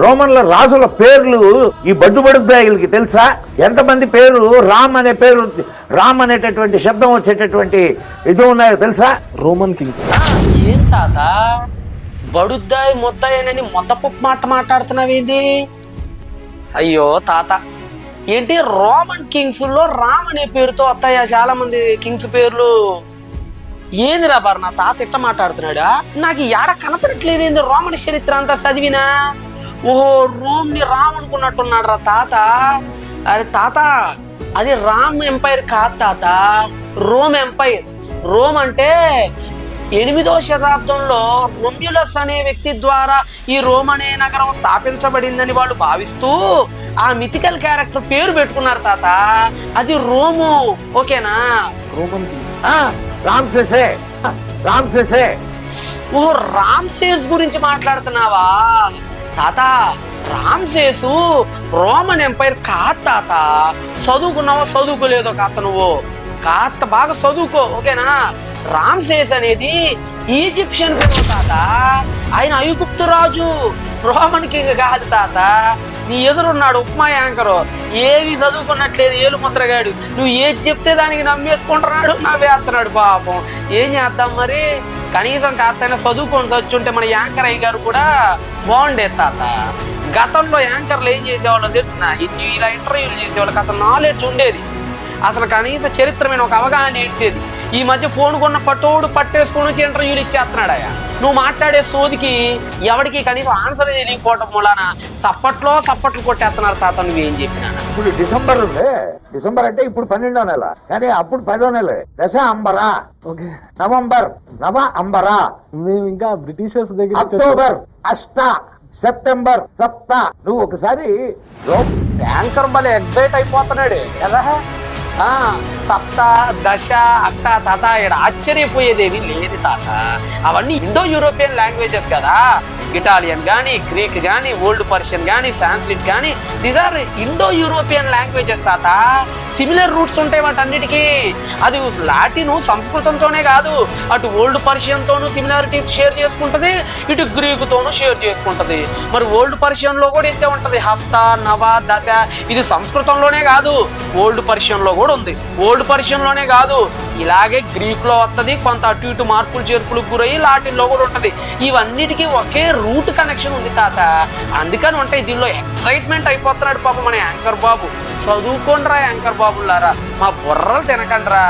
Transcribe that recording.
రోమన్ల రాజుల పేర్లు ఈ బడ్డు బడుద్దాయిలకి తెలుసా? ఎంతమంది పేరు? రామ్ అనే పేరు రామ్ అనేటటువంటి శబ్దం వచ్చేటటువంటి ఇది ఉన్నాయో తెలుసా? Roman kings. ఏం తాత? బడుద్దాయి ముద్దాయనని మొత్తపప్పు మాట మాట్లాడుతున్నావేంది? అయ్యో తాత ఏంటి రోమన్ కింగ్స్లో రామ్ అనే పేరుతో వస్తాయా చాలా మంది కింగ్స్ పేర్లు? ఏందిరా బారు నా తాత ఇట్ట మాట్లాడుతున్నాడా? నాకు ఏడ కనపడట్లేదు ఏంది రోమన్ చరిత్ర అంతా చదివినా? ఓహో రోమ్ని రామ్ అనుకున్నట్టున్నాడు రా తాత. అరే తాత అది రామ్ ఎంపైర్ కాదు తాత. Rome umpire. రోమ్ అంటే ఎనిమిదవ శతాబ్దంలో రొమ్యులస్ అనే వ్యక్తి ద్వారా ఈ రోమ్ అనే నగరం స్థాపించబడిందని వాళ్ళు భావిస్తూ ఆ మిథికల్ క్యారెక్టర్ పేరు పెట్టుకున్నారు తాత. అది రోము ఓకేనా? రోమన్ రామ్ సేసే ఓ రామ్సేస్ గురించి మాట్లాడుతున్నావా? తాత రామ్సేసు రోమన్ ఎంపైర్ కాదు తాత. చదువుకున్నావో? చదువుకోలేదో కాత నువ్వు. కాత బాగా చదువుకో ఓకేనా? రామ్సేస్ అనేది ఈజిప్షియన్ ఫిలో తాత. ఆయన ఐగుప్తు రాజు. రోమన్ కింగ్ కాదు తాత. నీ ఎదురున్నాడు ఉప్మా యాంకరు. ఏవి చదువుకున్నట్లేదు ఏలు ముద్రగాడు. నువ్వు ఏది చెప్తే దానికి నమ్మేసుకుంటున్నాడు నవ్వేస్తున్నాడు పాపం. ఏం చేద్దాం మరి? కనీసం కాస్తైనా చదువుకొని వచ్చుంటే మన యాంకర్ అయ్య గారు కూడా బాగుండేది తాత. గతంలో యాంకర్లు ఏం చేసేవాళ్ళో తెలిసిన? ఇలా ఇంటర్వ్యూలు చేసేవాళ్ళకి అతను నాలెడ్జ్ ఉండేది. అసలు కనీస చరిత్రమైన ఒక అవగాహన ఏడ్చేది. ఈ మధ్య ఫోన్ కొన్న పట్టోడు పట్టేసుకొని వచ్చి ఇంటర్వ్యూలు ఇచ్చేస్తున్నాడు అయ్యా. నువ్వు మాట్లాడే సోదికి ఎవరికి కనీసం ఆన్సర్ తెలియకపోవటం మూలాన సప్పట్లో సప్పట్లు కొట్టేస్తున్నారు తాత నువ్వేం చెప్పినా ఇప్పుడు డిసెంబర్ ఉంది. డిసెంబర్ అంటే ఇప్పుడు పన్నెండో నెల. కానీ అప్పుడు పదో నెల. దశ అంబరా ఓకే. నవంబర్. నవ అంబరా మేము ఇంకా బ్రిటిషర్స్ దగ్గర అక్టోబర్. అష్ట. సెప్టెంబర్. సప్త. నువ్వు ఒకసారి రో- యాంకర్ భలే ఎగ్జైట్ అయిపోతున్నాడు. కదా సప్త దశ అట్ట తాత ఇక్కడ ఆశ్చర్యపోయేదేమీ లేదు తాత. అవన్నీ ఇండో యూరోపియన్ లాంగ్వేజెస్ కదా. ఇటాలియన్ కానీ గ్రీక్ కానీ ఓల్డ్ పర్షియన్ కానీ సాంస్క్రిట్ కానీ these are Indo European languages తాత. సిమిలర్ రూట్స్ ఉంటాయి వాటన్నిటికీ. అది లాటిన్ సంస్కృతంతోనే కాదు అటు ఓల్డ్ పర్షియన్తోనూ సిమిలారిటీస్ షేర్ చేసుకుంటుంది ఇటు గ్రీకుతోనూ షేర్ చేసుకుంటుంది. మరి ఓల్డ్ పర్షియన్లో కూడా ఇంతే ఉంటుంది. హఫ్తా నవ దశ ఇది సంస్కృతంలోనే కాదు ఓల్డ్ పర్షియన్లో కూడా ఉంది. ఓల్డ్ పర్షియన్లోనే కాదు ఇలాగే గ్రీక్లో వస్తుంది కొంత అటు ఇటు మార్పులు చేర్పులు గురయ్యి లాటిన్లో కూడా ఉంటుంది. ఇవన్నిటికీ ఒకే రూట్ కనెక్షన్ ఉంది తాత. అందుకని ఉంటాయి దీనిలో ఎక్సైట్మెంట్ అయిపోతున్నాడు పాప మన యాంకర్ బాబు. చదువుకోండిరా యాంకర్ బాబులారా మా బుర్రలు తినకండిరా.